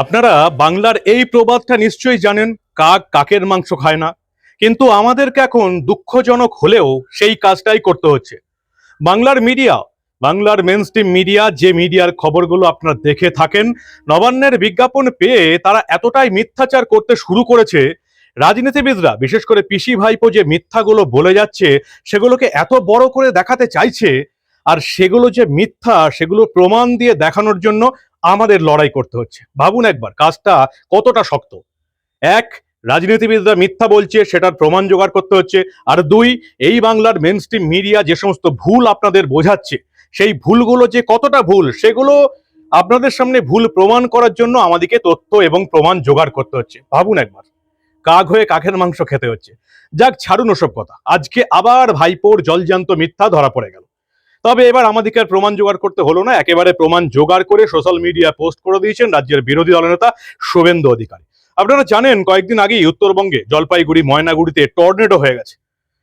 আপনারা বাংলার এই প্রবাদটা নিশ্চয়ই জানেন, কাক কাকের মাংস খায় না। কিন্তু আমাদেরকে এখন দুঃখজনক হলেও সেই কাজটাই করতে হচ্ছে। বাংলার মিডিয়া, বাংলার মেন মিডিয়া, যে মিডিয়ার খবরগুলো আপনারা দেখে থাকেন, নবান্নের বিজ্ঞাপন পেয়ে তারা এতটাই মিথ্যাচার করতে শুরু করেছে, রাজনীতিবিদরা, বিশেষ করে পিসি ভাইপো যে মিথ্যাগুলো বলে যাচ্ছে, সেগুলোকে এত বড় করে দেখাতে চাইছে আর সেগুলো যে মিথ্যা, সেগুলো প্রমাণ দিয়ে দেখানোর জন্য আমাদের লড়াই করতে হচ্ছে। ভাবুন একবার, কাজটা কতটা শক্ত? এক, রাজনীতিবিদরা মিথ্যা বলছে, সেটার প্রমাণ জোগাড় করতে হচ্ছে। আর দুই, এই বাংলার মেন মিডিয়া যে সমস্ত ভুল আপনাদের বোঝাচ্ছে, সেই ভুলগুলো যে কতটা ভুল, সেগুলো আপনাদের সামনে ভুল প্রমাণ করার জন্য আমাদেরকে তথ্য এবং প্রমাণ জোগাড় করতে হচ্ছে। ভাবুন একবার, কাক হয়ে কাকের মাংস খেতে হচ্ছে। যাক, ছাড়ুন ওসব কথা। আজকে আবার ভাইপোর জলজান্ত মিথ্যা ধরা পড়ে গেল। তবে এবার আমাদেরকে আর প্রমাণ জোগাড় করতে হলো না, একেবারে প্রমাণ জোগাড় করে সোশ্যাল মিডিয়া পোস্ট করে দিয়েছেন রাজ্যের বিরোধী দলনেতা শুভেন্দু অধিকারী। আপনারা জানেন, কয়েকদিন আগেই উত্তরবঙ্গে জলপাইগুড়ি, ময়নাগুড়িতে টর্নেডো হয়ে গেছে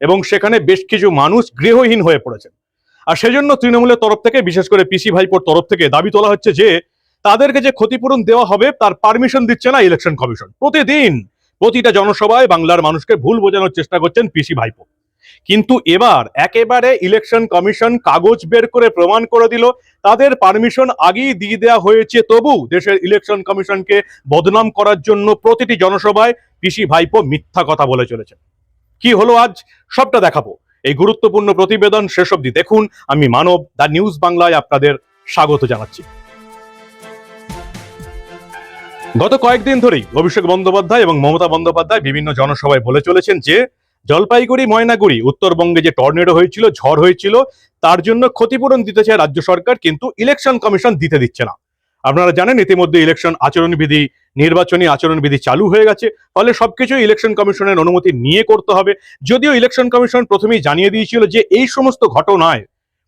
এবং সেখানে বেশ কিছু মানুষ গৃহহীন হয়ে পড়েছেন। আর সেজন্য তৃণমূলের তরফ থেকে, বিশেষ করে পিসি ভাইপোর তরফ থেকে দাবি তোলা হচ্ছে যে, তাদেরকে যে ক্ষতিপূরণ দেওয়া হবে, তার পারমিশন দিচ্ছে না ইলেকশন কমিশন। প্রতিদিন প্রতিটা জনসভায় বাংলার মানুষকে ভুল বোঝানোর চেষ্টা করছেন পিসি ভাইপো। কিন্তু এবার একেবারে ইলেকশন কমিশন কাগজ বের করে প্রমাণ করে দিল। তাদের পারমিশন আগেই দিয়ে দেওয়া হয়েছে। তবু দেশের ইলেকশন কমিশনকে বদনাম করার জন্য প্রতিটি জনসভায় পিসি ভাইপো মিথ্যা কথা বলে চলেছে। কি হলো আজ? সবটা দেখাবো। এই গুরুত্বপূর্ণ প্রতিবেদন শেষ অবধি দেখুন। আমি মানব, দা নিউজ বাংলায় আপনাদের স্বাগত জানাচ্ছি। গত কয়েকদিন ধরেই অভিষেক বন্দ্যোপাধ্যায় এবং মমতা বন্দ্যোপাধ্যায় বিভিন্ন জনসভায় বলে চলেছেন যে জলপাইগুড়ি, ময়নাগুড়ি, উত্তরবঙ্গে যে টর্নেডো হয়েছিল, ঝড় হয়েছিল, তার জন্য ক্ষতিপূরণ দিতে চায় রাজ্য সরকার, কিন্তু ইলেকশন কমিশন দিতে দিচ্ছে না। আপনারা জানেন, ইতিমধ্যে ইলেকশন আচরণবিধি, নির্বাচনী আচরণবিধি চালু হয়ে গেছে, ফলে সবকিছু ইলেকশন কমিশনের অনুমতি নিয়ে করতে হবে। যদিও ইলেকশন কমিশন প্রথমেই জানিয়ে দিয়েছিল যে এই সমস্ত ঘটনায়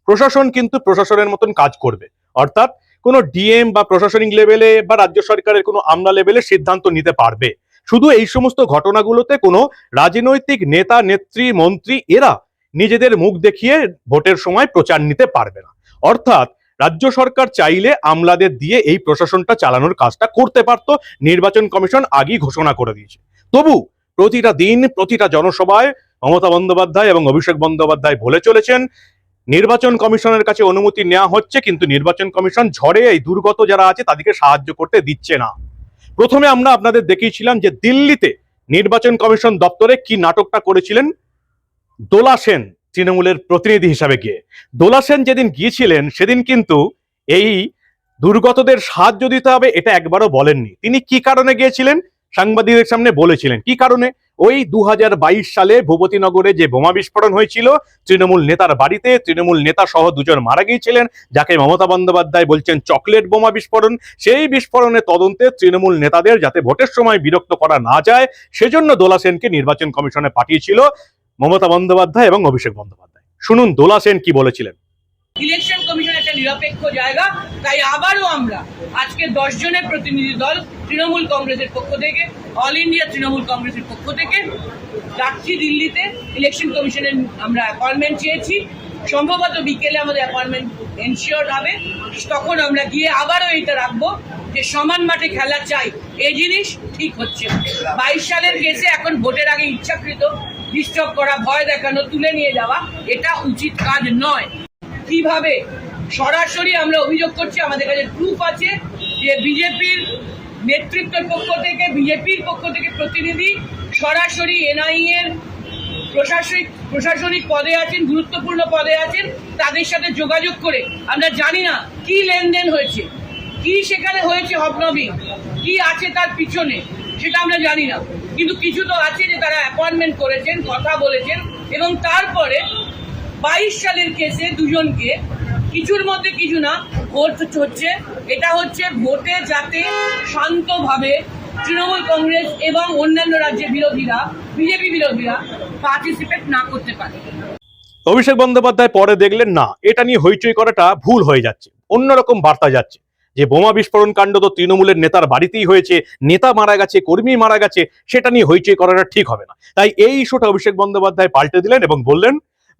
প্রশাসন কিন্তু প্রশাসনের মতন কাজ করবে। অর্থাৎ কোনো ডিএম বা প্রশাসনিক লেভেলে বা রাজ্য সরকারের কোনো আমলা লেভেলে সিদ্ধান্ত নিতে পারবে। শুধু এই সমস্ত ঘটনাগুলোতে কোনো রাজনৈতিক নেতা, নেত্রী, মন্ত্রী এরা নিজেদের মুখ দেখিয়ে ভোটের সময় প্রচার নিতে পারবে না। অর্থাৎ রাজ্য সরকার চাইলে আমলাদের দিয়ে এই প্রশাসনটা চালানোর কাজটা করতে পারত, নির্বাচন কমিশন আগেই ঘোষণা করে দিয়েছে। তবু প্রতিটা দিন প্রতিটা জনসভায় মমতা বন্দ্যোপাধ্যায় এবং অভিষেক বন্দ্যোপাধ্যায় বলে চলেছেন, নির্বাচন কমিশনের কাছে অনুমতি নেওয়া হচ্ছে, কিন্তু নির্বাচন কমিশন ঝড়ে এই দুর্গত যারা আছে তাদেরকে সাহায্য করতে দিচ্ছে না। প্রথমে আমরা আপনাদের দেখিয়েছিলাম যে দিল্লিতে নির্বাচন কমিশন দপ্তরে কি নাটকটা করেছিলেন। দোলা সেন তৃণমূলের প্রতিনিধি হিসাবে গিয়ে। দোলা সেন যেদিন গিয়েছিলেন, সেদিন কিন্তু এই দুর্গতদের সাহায্য দিতে হবে এটা একবারও বলেননি। তিনি কি কারণে গিয়েছিলেন? সাংবাদিকদের সামনে বলেছিলেন। কি কারণে? ওই দু হাজার বাইশ সালে ভূপতিনগরে যে বোমা বিস্ফোরণ হয়েছিল, তৃণমূল নেতার বাড়িতে তৃণমূল নেতা সহ দুজন মারা গিয়েছিলেন, যাকে মমতা বন্দ্যোপাধ্যায় বলছেন চকলেট বোমা বিস্ফোরণ। সেই বিস্ফোরণের তদন্তে তৃণমূল নেতাদের যাতে ভোটের সময় বিরক্ত করা না যায়, সেজন্য দোলা সেনকে নির্বাচন কমিশনে পাঠিয়েছিল মমতা বন্দ্যোপাধ্যায় এবং অভিষেক বন্দ্যোপাধ্যায়। শুনুন দোলা সেন কি বলেছিলেন। ইলেকশন কমিশন একটা নিরপেক্ষ জায়গা, তাই আবারও আমরা আজকে দশ জনের প্রতিনিধি দল তৃণমূল কংগ্রেসের পক্ষ থেকে, অল ইন্ডিয়া তৃণমূল কংগ্রেসের পক্ষ থেকে যাচ্ছি দিল্লিতে। ইলেকশন কমিশনের আমরা অ্যাপয়েন্টমেন্ট চেয়েছি। সম্ভবত বিকেলে আমাদের অ্যাপয়েন্টমেন্ট এনশিওর হবে। তখন আমরা গিয়ে আবারও এটা রাখব যে সমান মাঠে খেলা চাই এই জিনিস ঠিক হচ্ছে বাইশ সালের কেসে এখন ভোটের আগে ইচ্ছাকৃত, ডিস্টার্ব করা, ভয় দেখানো, তুলে নিয়ে যাওয়া, এটা উচিত কাজ নয়। কীভাবে সরাসরি আমরা অভিযোগ করছি, আমাদের কাছে প্রুফ আছে যে বিজেপির নেতৃত্বের পক্ষ থেকে, বিজেপির পক্ষ থেকে প্রতিনিধি সরাসরি এনআই এর প্রশাসনিক প্রশাসনিক পদে আছেন, গুরুত্বপূর্ণ পদে আছেন, তাদের সাথে যোগাযোগ করে আমরা জানি না কি লেনদেন হয়েছে, কি সেখানে হয়েছে হবনবি, কি আছে তার পিছনে, সেটা আমরা জানি না। কিন্তু কিছু তো আছে যে তারা অ্যাপয়েন্টমেন্ট করেছেন, কথা বলেছেন, এবং তারপরে বাইশ সালের কেসে দুজনকে, কিছুর মধ্যে কিছু না, ভোট হচ্ছে। এটা হচ্ছে ভোটে যাতে শান্তভাবে তৃণমূল কংগ্রেস এবং অন্যান্য রাজ্যের বিরোধীরা, বিজেপি বিরোধীরা পার্টিসিপেট না করতে পারে। অভিষেক বন্দ্যোপাধ্যায় পরে দেখলেন, না, এটা নিয়ে হইচই করাটা ভুল হয়ে যাচ্ছে। অন্যরকম বার্তা যাচ্ছে যে, বোমা বিস্ফোরণ কাণ্ড তো তৃণমূলের নেতার বাড়িতেই হয়েছে, নেতা মারা গেছে, কর্মী মারা গেছে, সেটা নিয়ে হইচই করাটা ঠিক হবে না। তাই এই ইস্যুটা অভিষেক বন্দ্যোপাধ্যায় পাল্টে দিলেন এবং বললেন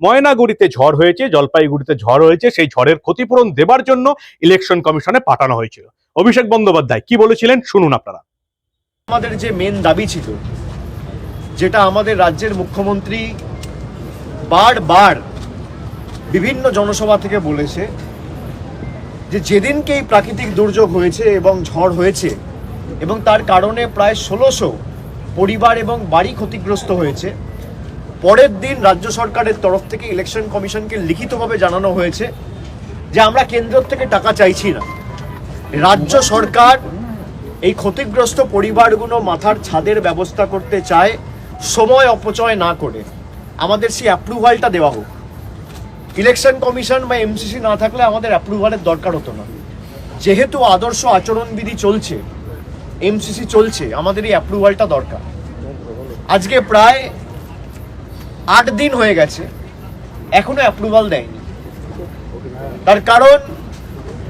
ময়নাগুড়িতে ঝড় হয়েছে, জলপাইগুড়িতে ঝড় হয়েছে, সেই ঝড়ের ক্ষতিপূরণ দেবার জন্য ইলেকশন কমিশনে পাঠানো হয়েছিল। অভিষেক বন্দ্যোপাধ্যায়, কি বলেছিলেন শুনুন আপনারা। আমাদের যে মেন দাবি ছিল, যেটা আমাদের রাজ্যের মুখ্যমন্ত্রী বারবার বিভিন্ন জনসভা থেকে বলেছে, যে যেদিনকে এই প্রাকৃতিক দুর্যোগ হয়েছে এবং ঝড় হয়েছে, এবং তার কারণে প্রায় ষোলোশো পরিবার এবং বাড়ি ক্ষতিগ্রস্ত হয়েছে পরের দিন রাজ্য সরকারের তরফ থেকে ইলেকশন কমিশনকে লিখিতভাবে জানানো হয়েছে যে আমরা কেন্দ্র থেকে টাকা চাইছি না। রাজ্য সরকার এই ক্ষতিগ্রস্ত পরিবারগুলো মাথার ছাদের ব্যবস্থা করতে চায়, সময় অপচয় না করে। আমাদের সেই অ্যাপ্রুভালটা দেওয়া হোক। ইলেকশন কমিশন বা এমসিসি না থাকলে আমাদের অ্যাপ্রুভালের দরকার হতো না। যেহেতু আদর্শ আচরণবিধি চলছে, এমসিসি চলছে, আমাদের এই অ্যাপ্রুভালটা দরকার। আজকে প্রায় আট দিন হয়ে গেছে, এখনও অ্যাপ্রুভাল দেয়নি। তার কারণ,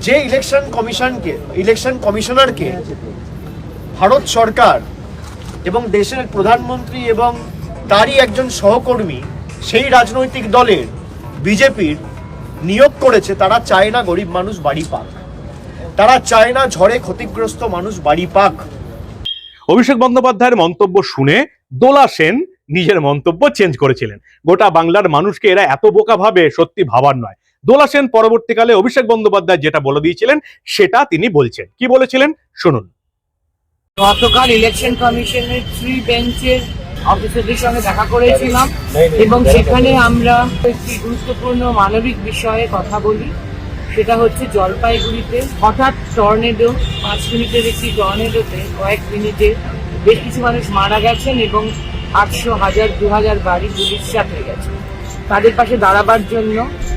যে ইলেকশন কমিশনকে ইলেকশন কমিশনারকে ভারত সরকার এবং দেশের প্রধানমন্ত্রী এবং তারই একজন সহকর্মী, সেই রাজনৈতিক দলের বিজেপির নিয়োগ করেছে, তারা চায় না গরিব মানুষ বাড়ি পাক। তারা চায় না ঝড়ে ক্ষতিগ্রস্ত মানুষ বাড়ি পাক। অভিষেক বন্দ্যোপাধ্যায়ের মন্তব্য শুনে দোলা সেন নিজের মন্তব্য চেঞ্জ করেছিলেন। গোটা বাংলার মানুষকে এরা এত বোকা ভাবে সত্যি ভাবার নয়। দোলা সেন পরবর্তীকালে অভিষেক বন্দ্যোপাধ্যায় যেটা বলে দিয়েছিলেন, সেটা তিনি বলছেন। কি বলেছিলেন? শুনুন। গতকাল ইলেকশন কমিশনের থ্রি বেঞ্চের অফিসারদের সঙ্গে দেখা করেছিলাম এবং সেখানে আমরা একটি গুরুত্বপূর্ণ মানবিক বিষয়ে কথা বলি। সেটা হচ্ছে জলপাইগুড়িতে হঠাৎ টর্নেডো, পাঁচ মিনিটের একটি টর্নেডোতে কয়েক মিনিটে বেশ কিছু মানুষ মারা গেছেন এবং আটশো হাজার, দু হাজার বাড়ি দুলিশ্বাত হয়ে গেছে। তাদের পাশে দাঁড়াবার জন্য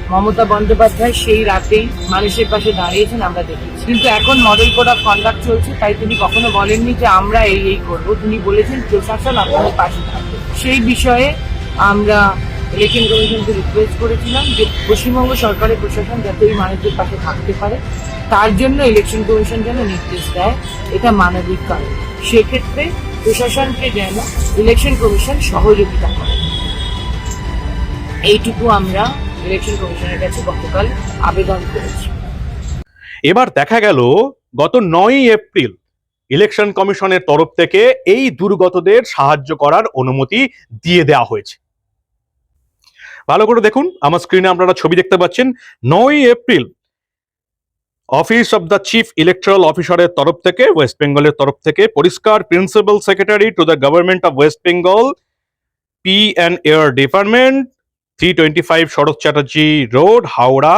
মমতা বন্দ্যোপাধ্যায় সেই রাতেই মানুষের পাশে দাঁড়িয়েছেন আমরা দেখেছি। কিন্তু এখন মডেল কোড অফ কন্ডাক্ট চলছে, তাই তিনি কখনো বলেননি যে আমরা এই এই করব। তিনি বলেছেন প্রশাসন আপনাদের পাশে থাকবে। সেই বিষয়ে আমরা ইলেকশন কমিশনকে রিকোয়েস্ট করেছিলাম যে পশ্চিমবঙ্গ সরকারের প্রশাসন যাতে ওই মানুষদের পাশে থাকতে পারে। তার জন্য ইলেকশন কমিশন যেন নির্দেশ দেয়, এটা মানবিক কারণ। সেক্ষেত্রে প্রশাসনকে যেন ইলেকশন কমিশন সহযোগিতা করে। এইটুকু আমরা ইলেকশন কমিশনের কাছে গতকাল আবেদন করেছি। এবার দেখা গেল, গত নয়ই এপ্রিল ইলেকশন কমিশনের তরফ থেকে এই দুর্গতদের সাহায্য করার অনুমতি দিয়ে দেওয়া হয়েছে। ভালো করে দেখুন, আমার স্ক্রিনে আপনারা ছবি দেখতে পাচ্ছেন, নয়ই April office of the chief electoral অফিসারের তরফ থেকে, ওয়েস্ট বেঙ্গলের তরফ থেকে, পরিষ্কার principal secretary to the government of West Bengal P and AR department three twenty five Sarat Chatterjee road, Howrah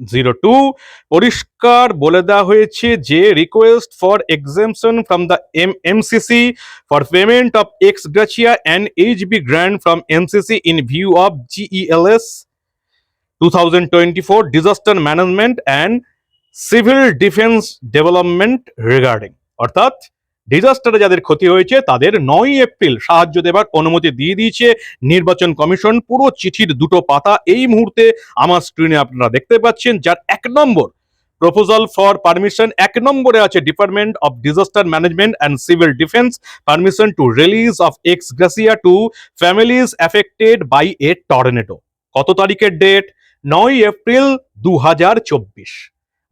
zero two পরিষ্কার বলে দেওয়া হয়েছে যে request for exemption from the M MCC for payment of ex gratia and H B grant from MCC in view of GELS two thousand twenty four disaster management and civil defence development regarding. অর্থাৎ ডিজাস্টারে যাদের ক্ষতি হয়েছে, তাদের নয় April সাহায্য দেবার অনুমতি দিয়ে দিয়েছে নির্বাচন কমিশন। পুরো চিঠির দুটো পাতা এই মুহূর্তে আমার স্ক্রিনে আপনারা দেখতে পাচ্ছেন, যার এক নম্বর প্রপোজাল ফর পারমিশন এক নম্বরে আছে department of disaster management and civil defence permission to release of ex gratia to families affected by a tornado কত তারিখের ডেট নয় এপ্রিল দু হাজার চব্বিশ।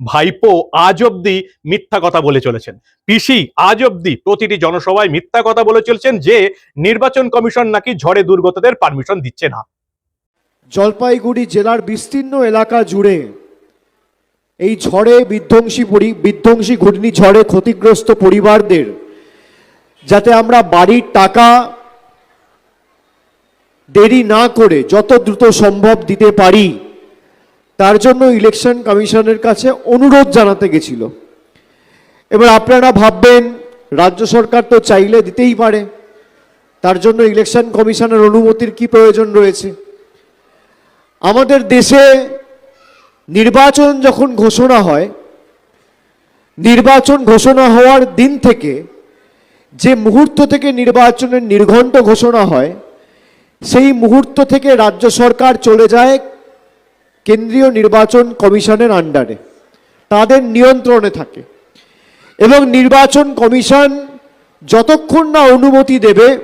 ভাইপো আজ অব্দি মিথ্যা কথা বলে চলেছেন। পিসি আজ অব্দি প্রতিটি জনসভায় মিথ্যা কথা বলে চলেছেন যে নির্বাচন কমিশন নাকি ঝড়ে দুর্গতদের পারমিশন দিচ্ছে না। জলপাইগুড়ি জেলার বিস্তীর্ণ এলাকা জুড়ে এই ঝড়ে বিধ্বংসী পরি, বিধ্বংসী ঘূর্ণি ঝড়ে ক্ষতিগ্রস্ত পরিবারদের যাতে আমরা বাড়ির টাকা দেরি না করে যত দ্রুত সম্ভব দিতে পারি। তার জন্য ইলেকশন কমিশনের কাছে অনুরোধ জানাতে গেছিল। এবার আপনারা ভাববেন, রাজ্য সরকার তো চাইলে দিতেই পারে। তার জন্য ইলেকশন কমিশনের অনুমতির কি প্রয়োজন রয়েছে? আমাদের দেশে নির্বাচন যখন ঘোষণা হয়, নির্বাচন ঘোষণা হওয়ার দিন থেকে যে মুহূর্ত থেকে নির্বাচনের নির্ঘণ্ট ঘোষণা হয়, সেই মুহূর্ত থেকে রাজ্য সরকার চলে যায় কেন্দ্রীয় নির্বাচন কমিশনের আন্ডারে। তাদের নিয়ন্ত্রণে থাকে। এবং নির্বাচন কমিশন যতক্ষণ না অনুমতি দেবে,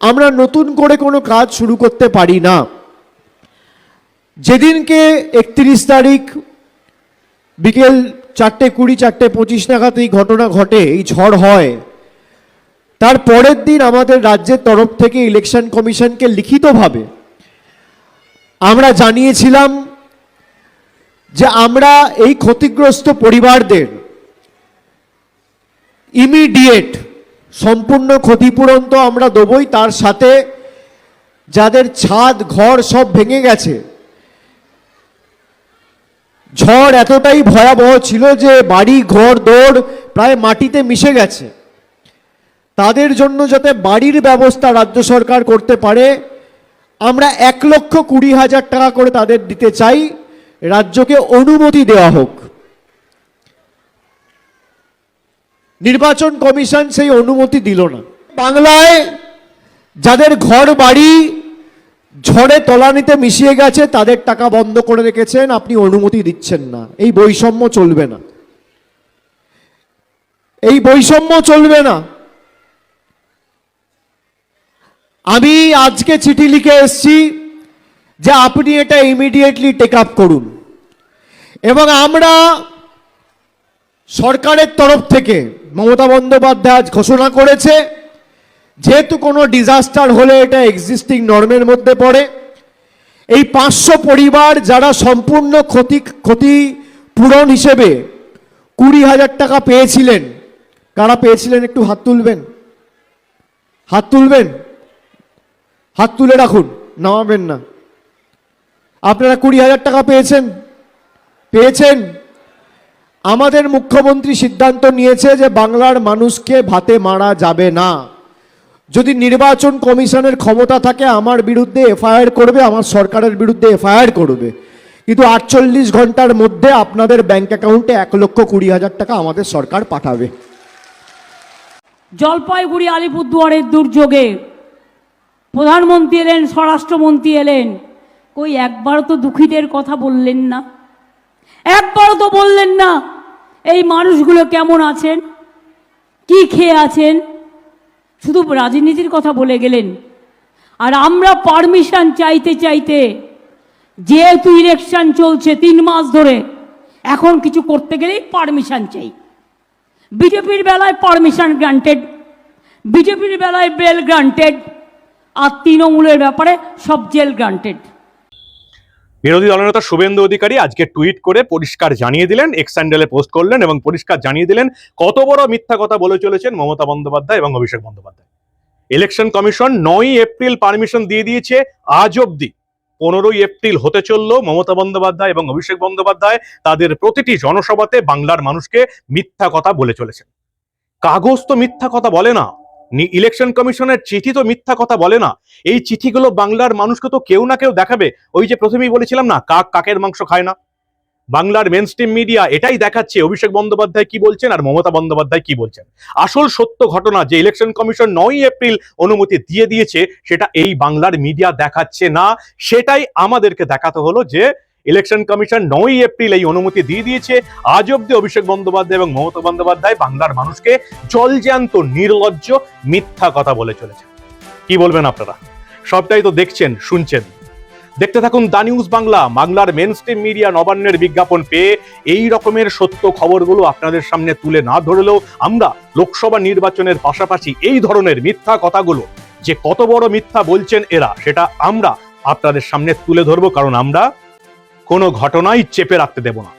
আমরা নতুন করে কোনো কাজ শুরু করতে পারি না। যেদিনকে একত্রিশ তারিখ বিকেল চারটে কুড়ি, চারটে পঁচিশ নাগাদ এই ঘটনা ঘটে, এই ঝড় হয়, তার পরের দিন আমাদের রাজ্যের তরফ থেকে ইলেকশন কমিশনকে লিখিতভাবে আমরা জানিয়েছিলাম যে আমরা এই ক্ষতিগ্রস্ত পরিবারদের ইমিডিয়েট সম্পূর্ণ ক্ষতিপূরণ তো আমরা দেবই, তার সাথে যাদের ছাদ, ঘর সব ভেঙে গেছে। ঝড় এতটাই ভয়াবহ ছিল যে বাড়ি, ঘর, দৌড় প্রায় মাটিতে মিশে গেছে। তাদের জন্য যাতে বাড়ির ব্যবস্থা রাজ্য সরকার করতে পারে, আমরা এক লক্ষ কুড়ি হাজার টাকা করে তাদের দিতে চাই। রাজ্যকে অনুমতি দেওয়া হোক। নির্বাচন কমিশন সেই অনুমতি দিল না। বাংলায় যাদের ঘর বাড়ি ঝড়ে তলানিতে মিশিয়ে গেছে, তাদের টাকা বন্ধ করে রেখেছেন, আপনি অনুমতি দিচ্ছেন না। এই বৈষম্য চলবে না। এই বৈষম্য চলবে না। আমি আজকে চিঠি লিখে এসেছি যে আপনি এটা ইমিডিয়েটলি টেক আপ করুন। এবং আমরা সরকারের তরফ থেকে মমতা বন্দ্যোপাধ্যায় আজ ঘোষণা করেছে, যেহেতু কোনো ডিজাস্টার হলে এটা এক্সিস্টিং নর্মের মধ্যে পড়ে, এই পাঁচশো পরিবার যারা সম্পূর্ণ ক্ষতি ক্ষতিপূরণ হিসেবে কুড়ি হাজার টাকা পেয়েছিলেন, কারা পেয়েছিলেন একটু হাত তুলবেন? হাত তুলবেন? হাত তুলে রাখুন, নামাবেন না। আপনারা কুড়ি হাজার টাকা পেয়েছেন। পেয়েছেন। আমাদের মুখ্যমন্ত্রী সিদ্ধান্ত নিয়েছে যে বাংলার মানুষকে ভাতে মারা যাবে না। যদি নির্বাচন কমিশনের ক্ষমতা থাকে, আমার বিরুদ্ধে এফআইআর করবে, আমার সরকারের বিরুদ্ধে এফআইআর করবে। কিন্তু আটচল্লিশ ঘণ্টার মধ্যে আপনাদের ব্যাংক অ্যাকাউন্টে এক লক্ষ কুড়ি হাজার টাকা আমাদের সরকার পাঠাবে। জলপাইগুড়ি, আলিপুরদুয়ারের দুর্যোগে প্রধানমন্ত্রী এলেন, স্বরাষ্ট্রমন্ত্রী এলেন। কই, একবারও তো দুঃখীদের কথা বললেন না। একবারও তো বললেন না, এই মানুষগুলো কেমন আছেন? কি খেয়ে আছেন? শুধু রাজনীতির কথা বলে গেলেন। আর আমরা পারমিশন চাইতে চাইতে, যেহেতু ইলেকশন চলছে তিন মাস ধরে, এখন কিছু করতে গেলেই পারমিশন চাই। বিজেপির বেলায় পারমিশন গ্রান্টেড বিজেপির বেলায় বেল গ্রান্টেড আর তৃণমূলের ব্যাপারে সব জেল গ্রান্টেড বিরোধী দলনেতা শুভেন্দু অধিকারী আজকে টুইট করে পরিষ্কার জানিয়ে দিলেন এক্স স্যান্ডেলে পোস্ট করলেন এবং পরিষ্কার জানিয়ে দিলেন কত বড় মিথ্যা কথা বলে চলেছেন মমতা বন্দ্যোপাধ্যায় এবং অভিষেক বন্দ্যোপাধ্যায়। ইলেকশন কমিশন নয়ই এপ্রিল পারমিশন দিয়ে দিয়েছে, আজ অবধি পনেরোই এপ্রিল হতে চলল মমতা বন্দ্যোপাধ্যায় এবং অভিষেক বন্দ্যোপাধ্যায় তাদের প্রতিটি জনসভাতে বাংলার মানুষকে মিথ্যা কথা বলে চলেছেন। কাগজ তো মিথ্যা কথা বলে নি- ইলেকশন কমিশনের চিঠি তো মিথ্যা কথা বলে না। এই চিঠিগুলো বাংলার মানুষকে তো কেউ না কেউ দেখাবে। ওই যে প্রথমেই বলেছিলাম না, কাক কাকের মাংস খায় না। বাংলার মেন মিডিয়া এটাই দেখাচ্ছে, অভিষেক বন্দ্যোপাধ্যায় কি বলছেন আর মমতা বন্দ্যোপাধ্যায় কি বলছেন। আসল সত্য ঘটনা যে ইলেকশন কমিশন নয় এপ্রিল অনুমতি দিয়ে দিয়েছে, সেটা এই বাংলার মিডিয়া দেখাচ্ছে না। সেটাই আমাদেরকে দেখাতে হলো যে ইলেকশন কমিশন নয় এপ্রিল এই অনুমতি দিয়ে দিয়েছে। আজ অব্দি অভিষেক বন্দ্যোপাধ্যায় এবং মমতা বন্দ্যোপাধ্যায় বাংলার মানুষকে জলজ্যান্ত, নির্লজ্জ, মিথ্যা কথা বলে চলেছে কি বলবেন আপনারা? সবটাই তো দেখছেন, শুনছেন। দেখতে থাকুন দা নিউজ বাংলা, বাংলার মেন স্ট্রিম মিডিয়া নবান্নের বিজ্ঞাপন পেয়ে এই রকমের সত্য খবরগুলো আপনাদের সামনে তুলে না ধরলেও আমরা লোকসভা নির্বাচনের পাশাপাশি এই ধরনের মিথ্যা কথাগুলো যে কত বড় মিথ্যা বলছেন এরা, সেটা আমরা আপনাদের সামনে তুলে ধরবো। কারণ আমরা কোনো ঘটনাই চেপে রাখতে দেব না।